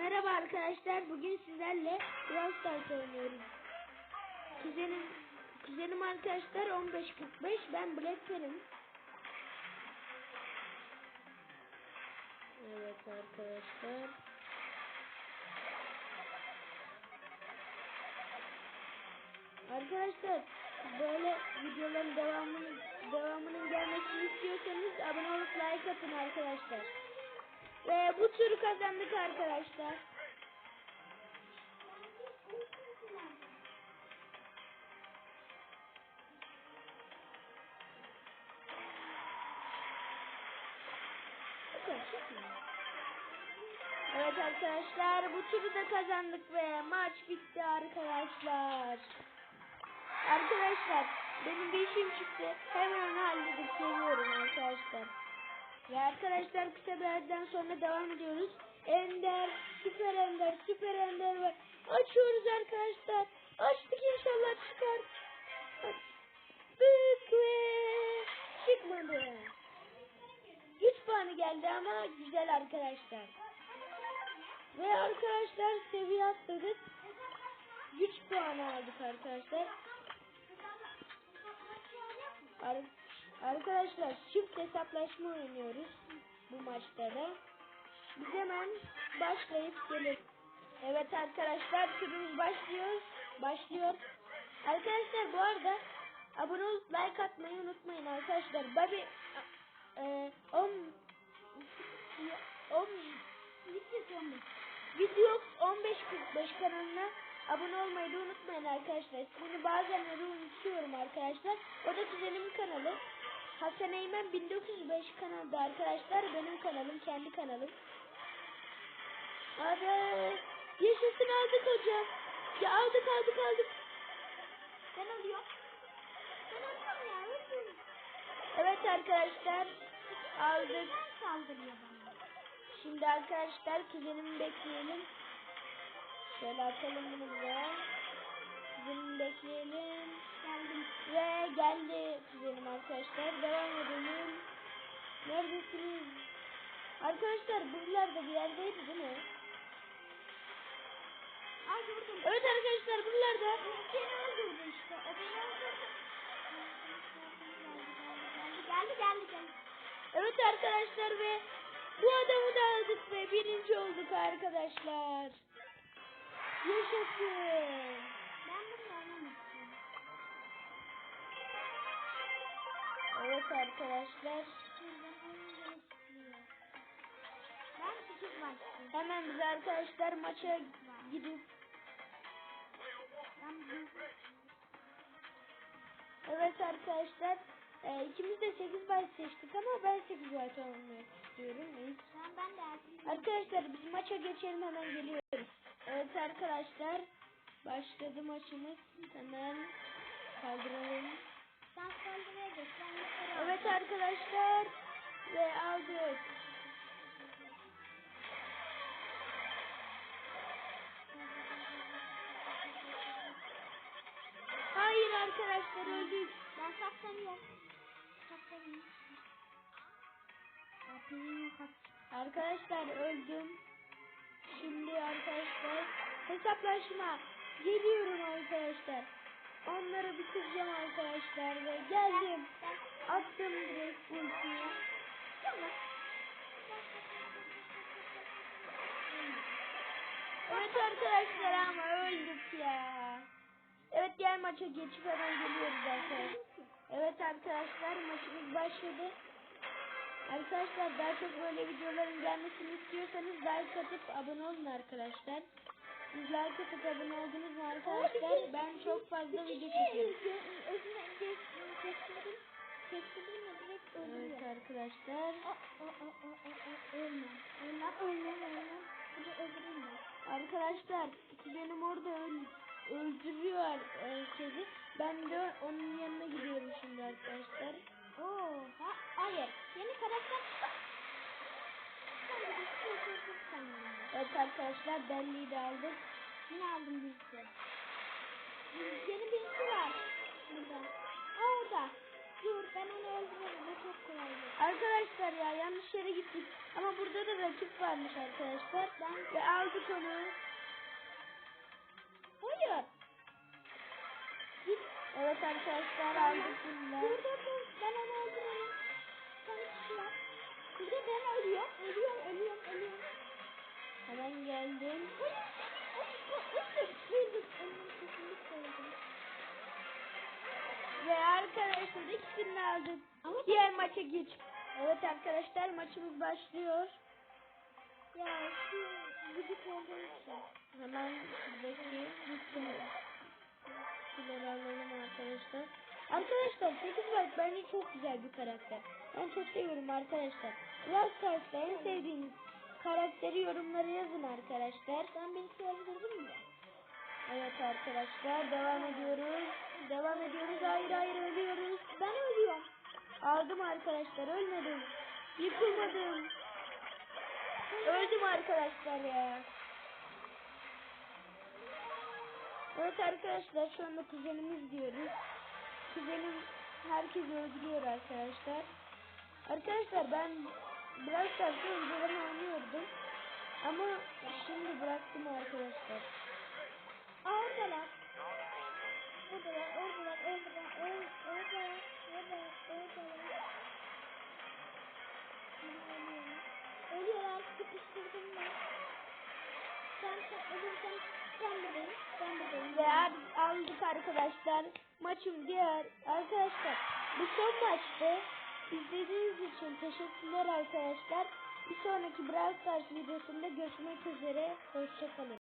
Merhaba arkadaşlar. Bugün sizlerle Brawl Stars oynuyoruz. Kuzenim, kuzenim arkadaşlar 15.45. Ben Blackberry'im. Evet arkadaşlar. Arkadaşlar böyle videoların devamını devamının gelmesini bu turu kazandık arkadaşlar. Evet arkadaşlar bu turu da kazandık ve maç bitti arkadaşlar. Arkadaşlar benim bir işim çıktı. Hemen halledip geliyorum arkadaşlar. Ve arkadaşlar kısa bir aradan sonra devam ediyoruz. Ender, süper ender, süper ender var. Açıyoruz arkadaşlar. Açtık inşallah çıkar. Büyük ve çıkmadı. 3 puanı geldi ama güzel arkadaşlar. Ve arkadaşlar seviye atladık. Güç puanı aldık arkadaşlar. Ar- arkadaşlar çift hesaplaşma oynuyoruz bu maçta da. Biz hemen başlayıp gelelim. Evet arkadaşlar turumuz başlıyor. Başlıyor. Arkadaşlar bu arada abone olup like atmayı unutmayın arkadaşlar. Babi e, 10 10 Video 15.45 kanalına abone olmayı unutmayın arkadaşlar. İsmini bazenleri unutuyorum arkadaşlar. O da kuzenimin kanalı. Hasan Eymen 1905 kanalda arkadaşlar. Benim kanalım, kendi kanalım. Abi yaşasın aldık hocam. Ya aldık aldık aldık. Ben alıyorum. Ben alıyorum ya. Evet arkadaşlar aldık. Şimdi arkadaşlar kuzenimi bekleyelim. Şöyle atalım bunu buraya. Bekleyelim. Geldim. Ve geldi kuzenim arkadaşlar. Devam edelim. Neredesiniz? Arkadaşlar buralarda bir yerdeydi değil mi? Ay vurdum. Evet arkadaşlar buralarda. Seni öldürdü işte. O beni öldürdü. Geldi geldi geldi. Evet arkadaşlar ve bu adamı da aldık ve birinci olduk arkadaşlar. Yaşasın. Ben. Evet arkadaşlar. Ben. Hemen biz arkadaşlar maça gidip Ben Evet arkadaşlar e, ikimiz de 8 byte seçtik ama ben 8 byte olmak istiyorum. An ben de. Arkadaşlar biz maça geçelim hemen geliyoruz. Evet arkadaşlar başladı maçımız. Hemen kaldıralım. Sen saldırıya geç. Ben yukarı Evet arkadaşlar ve aldık. Hayır arkadaşlar öldük. Ben saklanıyorum. Saklanıyorum. Arkadaşlar öldüm. Şimdi arkadaşlar hesaplaşma. Geliyorum arkadaşlar. Onları bitireceğim arkadaşlar ve geldim. Attım direkt ultiyi. Evet arkadaşlar ama öldük ya. Evet diğer maça geçip hemen geliyoruz arkadaşlar. Evet arkadaşlar maçımız başladı. Arkadaşlar daha çok böyle videoların gelmesini istiyorsanız like atıp abone olun arkadaşlar. Siz like atıp abone oldunuz mu arkadaşlar? Ben çok fazla video çekiyorum. Evet arkadaşlar. Arkadaşlar benim orada öl- öldürüyor herkesi. Ben de onun yanına gidiyorum şimdi arkadaşlar. Oo, ha, hayır. Yeni karakter. Sen de bir şey yapıyorsun sen yine. Evet arkadaşlar belliği de aldık. Yine aldım birisi. Yeni birisi var. Burada. Orada. Dur ben onu öldürürüm. O çok kolay. Arkadaşlar ya yanlış yere gittik. Ama burada da rakip varmış arkadaşlar. Ben Ve aldık onu. Hayır. Git. Evet arkadaşlar aldık bunu Dur da. dur. Ben onu öldürürüm. Sen kişi yap. Bir de ben ölüyorum. Ölüyorum ölüyorum ölüyorum. Hemen geldim. Ve arkadaşlar ikisini aldık. Ama Diğer maça geç. Evet arkadaşlar maçımız başlıyor. ya şu gıcık olduğu için. Hemen şuradaki bütün şunları alalım arkadaşlar. Arkadaşlar 8 Byte bence çok güzel bir karakter. Ben çok seviyorum arkadaşlar. Brawl Stars'ta en sevdiğiniz karakteri yorumlara yazın arkadaşlar. Ben birisi öldürdüm mü? Evet arkadaşlar devam ediyoruz. Devam ediyoruz. Hayır hayır ölüyoruz. Ben ölüyorum. Aldım arkadaşlar ölmedim. Yıkılmadım. Öldüm arkadaşlar ya. Evet arkadaşlar şu anda kuzenimiz diyoruz. Kuzenim herkesi öldürüyor arkadaşlar. Arkadaşlar ben biraz Stars'ı önceden oynuyordum. Ama şimdi bıraktım arkadaşlar. Aa oradalar. Oradalar, oradalar, oradalar, or- oradalar, oradalar, oradalar. Aha, Ölüyorlar. Sıkıştırdım ben. Sen, sen ölürsen sen buradayım, ben buradayım. Ve al- aldık arkadaşlar. Maçım diğer. Arkadaşlar bu son maçtı. İzlediğiniz için teşekkürler arkadaşlar. Bir sonraki Brawl Stars videosunda görüşmek üzere. Hoşçakalın.